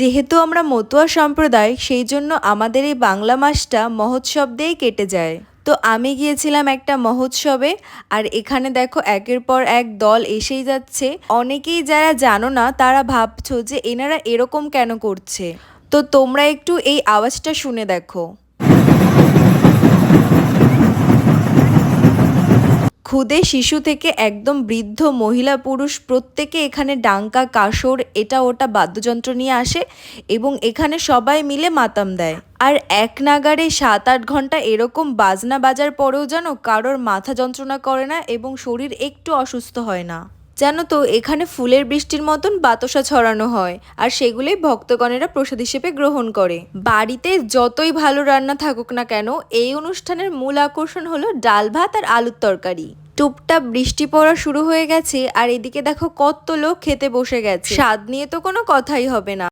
যেহেতু আমরা মতুয়া সম্প্রদায়, সেই জন্য আমাদের এই বাংলা মাসটা মহোৎসব দিয়েই কেটে যায়। তো আমি গিয়েছিলাম একটা মহোৎসবে, আর এখানে দেখো একের পর এক দল এসেই যাচ্ছে। অনেকেই যারা জানো না, তারা ভাবছ যে এনারা এরকম কেন করছে? তো তোমরা একটু এই আওয়াজটা শুনে দেখো। ক্ষুদে শিশু থেকে একদম বৃদ্ধ মহিলা পুরুষ প্রত্যেকে এখানে ডাঙ্কা, কাসর, এটা ওটা বাদ্যযন্ত্র নিয়ে আসে এবং এখানে সবাই মিলে মাতাম দেয়। আর এক নাগারে সাত আট ঘণ্টা এরকম বাজনা বাজার পরেও যেন কারোর মাথা যন্ত্রণা করে না এবং শরীর একটু অসুস্থ হয় না। জানো তো এখানে ফুলের বৃষ্টির মতন বাতাসা ছড়ানো হয় আর সেগুলোই ভক্তগণেরা প্রসাদ হিসেবে গ্রহণ করে। বাড়িতে যতই ভালো রান্না থাকুক না কেন, এই অনুষ্ঠানের মূল আকর্ষণ হলো ডাল ভাত আর আলুর তরকারি। টুপটাপ বৃষ্টি পড়া শুরু হয়ে গেছে আর এদিকে দেখো কত লোক খেতে বসে গেছে। স্বাদ নিয়ে তো কোনো কথাই হবে না।